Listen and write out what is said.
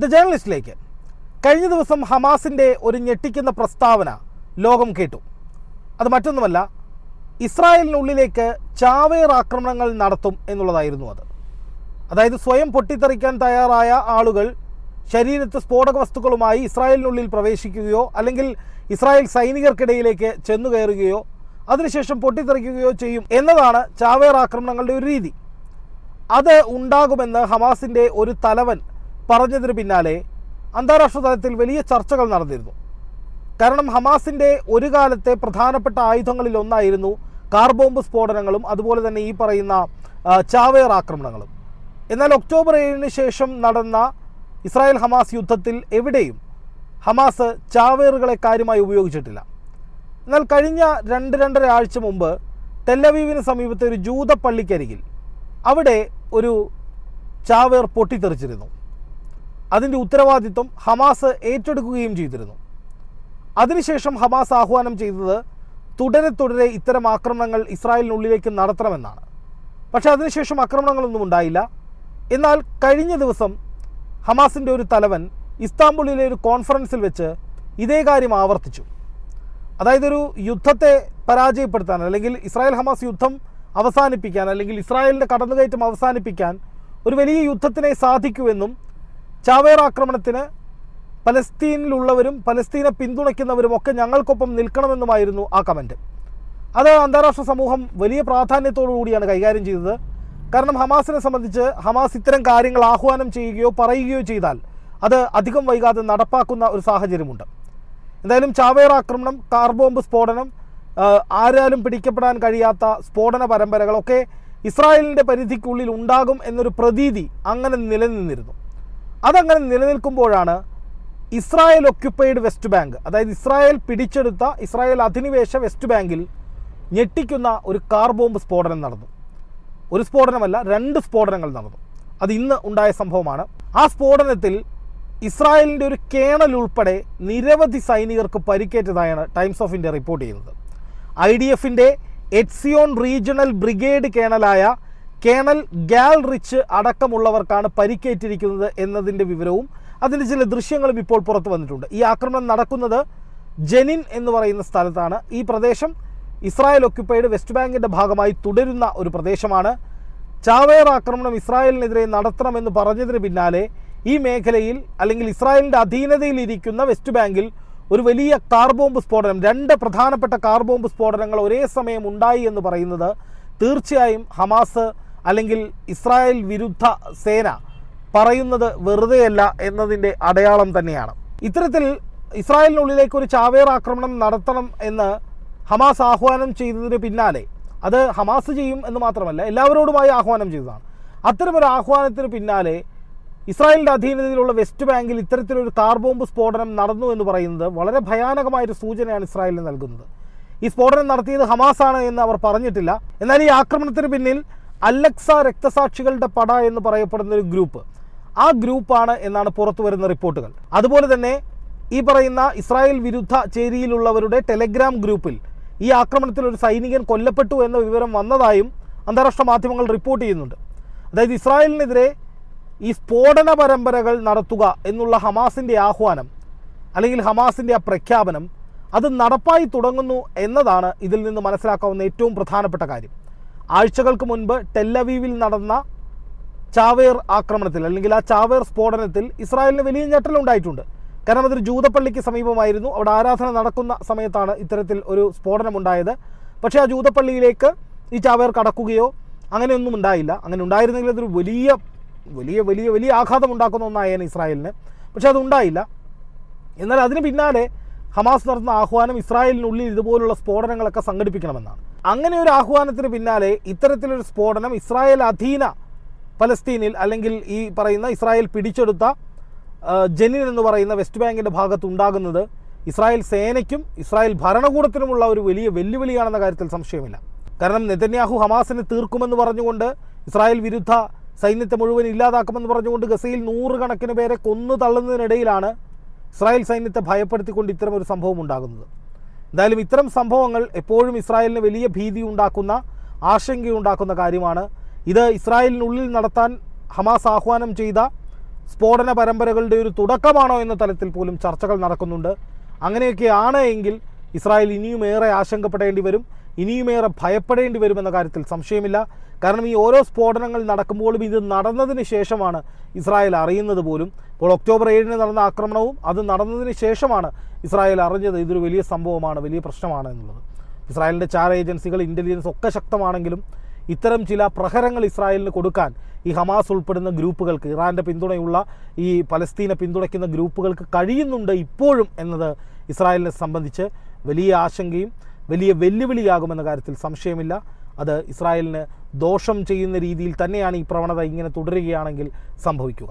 The ജേർണലിസ്റ്റിലേക്ക്. കഴിഞ്ഞ ദിവസം ഹമാസിന്റെ ഒരു ഞെട്ടിക്കുന്ന പ്രസ്താവന ലോകം കേട്ടു. അത് മറ്റൊന്നുമല്ല ഇസ്രായേലിനുള്ളിലേക്ക് ചാവേർ ആക്രമണങ്ങൾ നടത്തും എന്നുള്ളതായിരുന്നു അത്. അതായത് സ്വയം പൊട്ടിത്തെറിക്കാൻ തയ്യാറായ ആളുകൾ ശരീരത്ത് സ്ഫോടക വസ്തുക്കളുമായി ഇസ്രായേലിനുള്ളിൽ പ്രവേശിക്കുകയോ അല്ലെങ്കിൽ ഇസ്രായേൽ സൈനികർക്കിടയിലേക്ക് ചെന്നു കയറുകയോ അതിനുശേഷം പൊട്ടിത്തെറിക്കുകയോ ചെയ്യും എന്നതാണ് ചാവേർ ആക്രമണങ്ങളുടെ ഒരു രീതി. അത് ഉണ്ടാകുമെന്ന് ഹമാസിന്റെ ഒരു തലവൻ പറഞ്ഞതിന് പിന്നാലെ അന്താരാഷ്ട്ര തലത്തിൽ വലിയ ചർച്ചകൾ നടന്നിരുന്നു. കാരണം ഹമാസിന്റെ ഒരു കാലത്തെ പ്രധാനപ്പെട്ട ആയുധങ്ങളിൽ ഒന്നായിരുന്നു കാർ ബോംബ് സ്ഫോടനങ്ങളും അതുപോലെ തന്നെ ഈ പറയുന്ന ചാവേർ ആക്രമണങ്ങളും. എന്നാൽ ഒക്ടോബർ ഏഴിന് ശേഷം നടന്ന ഇസ്രായേൽ ഹമാസ് യുദ്ധത്തിൽ എവിടെയും ഹമാസ് ചാവേറുകളെ കാര്യമായി ഉപയോഗിച്ചിട്ടില്ല. എന്നാൽ കഴിഞ്ഞ രണ്ട് രണ്ടര ആഴ്ച മുമ്പ് ടെല്ലവീവിന് സമീപത്തെ ഒരു ജൂത പള്ളിക്കരികിൽ അവിടെ ഒരു ചാവേർ പൊട്ടിത്തെറിച്ചിരുന്നു. അതിന്റെ ഉത്തരവാദിത്വം ഹമാസ് ഏറ്റെടുക്കുകയും ചെയ്തിരുന്നു. അതിനുശേഷം ഹമാസ് ആഹ്വാനം ചെയ്തത് തുടരെ തുടരെ ഇത്തരം ആക്രമണങ്ങൾ ഇസ്രായേലിനുള്ളിലേക്ക് നടത്തണമെന്നാണ്. പക്ഷേ അതിനുശേഷം ആക്രമണങ്ങളൊന്നും ഉണ്ടായില്ല. എന്നാൽ കഴിഞ്ഞ ദിവസം ഹമാസിന്റെ ഒരു തലവൻ ഇസ്താംബുളിലെ ഒരു കോൺഫറൻസിൽ വെച്ച് ഇതേ കാര്യം ആവർത്തിച്ചു. അതായത് ഒരു യുദ്ധത്തെ പരാജയപ്പെടുത്താൻ അല്ലെങ്കിൽ ഇസ്രായേൽ ഹമാസ് യുദ്ധം അവസാനിപ്പിക്കാൻ അല്ലെങ്കിൽ ഇസ്രായേലിന്റെ കടന്നുകയറ്റം അവസാനിപ്പിക്കാൻ ഒരു വലിയ യുദ്ധത്തിനെ സാധിക്കുമെന്നും ചാവേർ ആക്രമണത്തിന് പലസ്തീനിലുള്ളവരും പലസ്തീനെ പിന്തുണയ്ക്കുന്നവരും ഒക്കെ ഞങ്ങൾക്കൊപ്പം നിൽക്കണമെന്നുമായിരുന്നു ആ കമന്റ് അത് അന്താരാഷ്ട്ര സമൂഹം വലിയ പ്രാധാന്യത്തോടു കൂടിയാണ് കൈകാര്യം ചെയ്തത്. കാരണം ഹമാസിനെ സംബന്ധിച്ച് ഹമാസ് ഇത്തരം കാര്യങ്ങൾ ആഹ്വാനം ചെയ്യുകയോ പറയുകയോ ചെയ്താൽ അത് അധികം വൈകാതെ നടപ്പാക്കുന്ന ഒരു സാഹചര്യമുണ്ട്. എന്തായാലും ചാവേർ ആക്രമണം കാർ ബോംബ് സ്ഫോടനം ആരാലും പിടിക്കപ്പെടാൻ കഴിയാത്ത സ്ഫോടന പരമ്പരകളൊക്കെ ഇസ്രായേലിന്റെ പരിധിക്കുള്ളിൽ ഉണ്ടാകും എന്നൊരു പ്രതീതി അങ്ങനെ നിലനിന്നിരുന്നു. അതങ്ങനെ നിലനിൽക്കുമ്പോഴാണ് ഇസ്രായേൽ ഒക്യുപ്പൈഡ് വെസ്റ്റ് ബാങ്ക് അതായത് ഇസ്രായേൽ പിടിച്ചെടുത്ത ഇസ്രായേൽ അധിനിവേശ വെസ്റ്റ് ബാങ്കിൽ ഞെട്ടിക്കുന്ന ഒരു കാർ ബോംബ് സ്ഫോടനം നടന്നു. ഒരു സ്ഫോടനമല്ല രണ്ട് സ്ഫോടനങ്ങൾ നടന്നു. അത് ഇന്ന് ഉണ്ടായ സംഭവമാണ്. ആ സ്ഫോടനത്തിൽ ഇസ്രായേലിന്റെ ഒരു കേണൽ ഉൾപ്പെടെ നിരവധി സൈനികർക്ക് പരിക്കേറ്റതായാണ് ടൈംസ് ഓഫ് ഇന്ത്യ റിപ്പോർട്ട് ചെയ്യുന്നത്. ഐ ഡി എഫിന്റെ എറ്റ്സിയോൺ റീജിയണൽ ബ്രിഗേഡ് കേണലായ കേണൽ ഗാൽ റിച്ച് അടക്കമുള്ളവർക്കാണ് പരിക്കേറ്റിരിക്കുന്നത് എന്നതിന്റെ വിവരവും അതിന്റെ ചില ദൃശ്യങ്ങളും ഇപ്പോൾ പുറത്തു വന്നിട്ടുണ്ട്. ഈ ആക്രമണം നടക്കുന്നത് ജെനിൻ എന്ന് പറയുന്ന സ്ഥലത്താണ്. ഈ പ്രദേശം ഇസ്രായേൽ ഒക്യുപ്പൈഡ് വെസ്റ്റ് ബാങ്കിന്റെ ഭാഗമായി തുടരുന്ന ഒരു പ്രദേശമാണ്. ചാവേർ ആക്രമണം ഇസ്രായേലിനെതിരെ നടത്തണമെന്ന് പറഞ്ഞതിന് പിന്നാലെ ഈ മേഖലയിൽ അല്ലെങ്കിൽ ഇസ്രായേലിന്റെ അധീനതയിലിരിക്കുന്ന വെസ്റ്റ് ബാങ്കിൽ ഒരു വലിയ കാർ ബോംബ് സ്ഫോടനം രണ്ട് പ്രധാനപ്പെട്ട കാർ ബോംബ് സ്ഫോടനങ്ങൾ ഒരേ സമയം ഉണ്ടായി എന്ന് പറയുന്നത് തീർച്ചയായും ഹമാസ് അല്ലെങ്കിൽ ഇസ്രായേൽ വിരുദ്ധ സേന പറയുന്നത് വെറുതെയല്ല എന്നതിന്റെ അടയാളം തന്നെയാണ്. ഇത്തരത്തിൽ ഇസ്രായേലിനുള്ളിലേക്ക് ഒരു ചാവേർ ആക്രമണം നടത്തണം എന്ന് ഹമാസ് ആഹ്വാനം ചെയ്തതിന് പിന്നാലെ അത് ഹമാസ് ചെയ്യും എന്ന് മാത്രമല്ല എല്ലാവരോടുമായി ആഹ്വാനം ചെയ്തതാണ്. അത്തരമൊരു ആഹ്വാനത്തിന് പിന്നാലെ ഇസ്രായേലിന്റെ അധീനതയിലുള്ള വെസ്റ്റ് ബാങ്കിൽ ഇത്തരത്തിലൊരു കാർ ബോംബ് സ്ഫോടനം നടന്നു എന്ന് പറയുന്നത് വളരെ ഭയാനകമായൊരു സൂചനയാണ് ഇസ്രായേലിന് നൽകുന്നത്. ഈ സ്ഫോടനം നടത്തിയത് ഹമാസാണ് എന്ന് അവർ പറഞ്ഞിട്ടില്ല. എന്നാൽ ഈ ആക്രമണത്തിന് പിന്നിൽ അലക്സ രക്തസാക്ഷികളുടെ പട എന്ന് പറയപ്പെടുന്ന ഒരു ഗ്രൂപ്പ്. ആ ഗ്രൂപ്പാണ് എന്നാണ് പുറത്തു വരുന്ന റിപ്പോർട്ടുകൾ. അതുപോലെ തന്നെ ഈ പറയുന്ന ഇസ്രായേൽ വിരുദ്ധ ചേരിയിലുള്ളവരുടെ ടെലഗ്രാം ഗ്രൂപ്പിൽ ഈ ആക്രമണത്തിൽ ഒരു സൈനികൻ കൊല്ലപ്പെട്ടു എന്ന വിവരം വന്നതായും അന്താരാഷ്ട്ര മാധ്യമങ്ങൾ റിപ്പോർട്ട് ചെയ്യുന്നുണ്ട്. അതായത് ഇസ്രായേലിനെതിരെ ഈ സ്ഫോടന പരമ്പരകൾ നടത്തുക എന്നുള്ള ഹമാസിന്റെ ആഹ്വാനം അല്ലെങ്കിൽ ഹമാസിന്റെ ആ പ്രഖ്യാപനം അത് നടപ്പായി തുടങ്ങുന്നു എന്നതാണ് ഇതിൽ നിന്ന് മനസ്സിലാക്കാവുന്ന ഏറ്റവും പ്രധാനപ്പെട്ട കാര്യം. ആഴ്ചകൾക്ക് മുൻപ് ടെല്ലവീവിൽ നടന്ന ചാവേർ ആക്രമണത്തിൽ അല്ലെങ്കിൽ ആ ചാവേർ സ്ഫോടനത്തിൽ ഇസ്രായേലിന് വലിയ ഞെട്ടലുണ്ടായിട്ടുണ്ട് കാരണം അതൊരു ജൂതപ്പള്ളിക്ക് സമീപമായിരുന്നു. അവിടെ ആരാധന നടക്കുന്ന സമയത്താണ് ഇത്തരത്തിൽ ഒരു സ്ഫോടനമുണ്ടായത്. പക്ഷേ ആ ജൂതപ്പള്ളിയിലേക്ക് ഈ ചാവേർ കടക്കുകയോ അങ്ങനെയൊന്നും ഉണ്ടായില്ല. അങ്ങനെ ഉണ്ടായിരുന്നെങ്കിൽ അതൊരു വലിയ വലിയ വലിയ വലിയ ആഘാതം ഉണ്ടാക്കുന്ന ഒന്നായേനെ ഇസ്രായേലിന്. പക്ഷേ അതുണ്ടായില്ല എന്നാൽ അതിന് പിന്നാലെ ഹമാസ് നടത്തുന്ന ആഹ്വാനം ഇസ്രായേലിനുള്ളിൽ ഇതുപോലുള്ള സ്ഫോടനങ്ങളൊക്കെ സംഘടിപ്പിക്കണമെന്നാണ്. അങ്ങനെ ഒരു ആഹ്വാനത്തിന് പിന്നാലെ ഇത്തരത്തിലൊരു സ്ഫോടനം ഇസ്രായേൽ അധീന പലസ്തീനിൽ അല്ലെങ്കിൽ ഈ പറയുന്ന ഇസ്രായേൽ പിടിച്ചെടുത്ത ജനിൻ എന്ന് പറയുന്ന വെസ്റ്റ് ബാങ്കിന്റെ ഭാഗത്ത് ഉണ്ടാകുന്നത് ഇസ്രായേൽ സേനയ്ക്കും ഇസ്രായേൽ ഭരണകൂടത്തിനുമുള്ള ഒരു വലിയ വെല്ലുവിളിയാണെന്ന കാര്യത്തിൽ സംശയമില്ല. കാരണം നെതന്യാഹു ഹമാസിനെ തീർക്കുമെന്ന് പറഞ്ഞുകൊണ്ട് ഇസ്രായേൽ വിരുദ്ധ സൈന്യത്തെ മുഴുവൻ ഇല്ലാതാക്കുമെന്ന് പറഞ്ഞുകൊണ്ട് ഗസയിൽ നൂറുകണക്കിന് പേരെ കൊന്നു തള്ളുന്നതിനിടയിലാണ് ഇസ്രായേൽ സൈന്യത്തെ ഭയപ്പെടുത്തിക്കൊണ്ട് ഇത്തരം ഒരു സംഭവം ഉണ്ടാകുന്നത്. എന്തായാലും ഇത്തരം സംഭവങ്ങൾ എപ്പോഴും ഇസ്രായേലിന് വലിയ ഭീതി ഉണ്ടാക്കുന്ന ആശങ്കയുണ്ടാക്കുന്ന കാര്യമാണ്. ഇത് ഇസ്രായേലിനുള്ളിൽ നടത്താൻ ഹമാസ് ആഹ്വാനം ചെയ്ത സ്ഫോടന പരമ്പരകളുടെ ഒരു തുടക്കമാണോ എന്ന തലത്തിൽ പോലും ചർച്ചകൾ നടക്കുന്നുണ്ട്. അങ്ങനെയൊക്കെ ആണ് എങ്കിൽ ഇസ്രായേൽ ഇനിയും ഏറെ ആശങ്കപ്പെടേണ്ടി വരും. ഇനിയുമേറെ ഭയപ്പെടേണ്ടി വരുമെന്ന കാര്യത്തിൽ സംശയമില്ല. കാരണം ഈ ഓരോ സ്ഫോടനങ്ങൾ നടക്കുമ്പോഴും ഇത് നടന്നതിന് ശേഷമാണ് ഇസ്രായേൽ അറിയുന്നത് പോലും. ഇപ്പോൾ ഒക്ടോബർ ഏഴിന് നടന്ന ആക്രമണവും അത് നടന്നതിന് ശേഷമാണ് ഇസ്രായേൽ അറിഞ്ഞത്. ഇതൊരു വലിയ സംഭവമാണ് വലിയ പ്രശ്നമാണ് എന്നുള്ളത്. ഇസ്രായേലിന്റെ ചാര ഏജൻസികൾ ഇന്റലിജൻസ് ഒക്കെ ശക്തമാണെങ്കിലും ഇത്തരം ചില പ്രഹരങ്ങൾ ഇസ്രായേലിന് കൊടുക്കാൻ ഈ ഹമാസ് ഉൾപ്പെടുന്ന ഗ്രൂപ്പുകൾക്ക് ഇറാന്റെ പിന്തുണയുള്ള ഈ പലസ്തീനെ പിന്തുണയ്ക്കുന്ന ഗ്രൂപ്പുകൾക്ക് കഴിയുന്നുണ്ട് ഇപ്പോഴും എന്നത് ഇസ്രായേലിനെ സംബന്ധിച്ച് വലിയ ആശങ്കയും വലിയ വെല്ലുവിളിയാകുമെന്ന കാര്യത്തിൽ സംശയമില്ല. അത് ഇസ്രായേലിന് ദോഷം ചെയ്യുന്ന രീതിയിൽ തന്നെയാണ് ഈ പ്രവണത ഇങ്ങനെ തുടരുകയാണെങ്കിൽ സംഭവിക്കുക.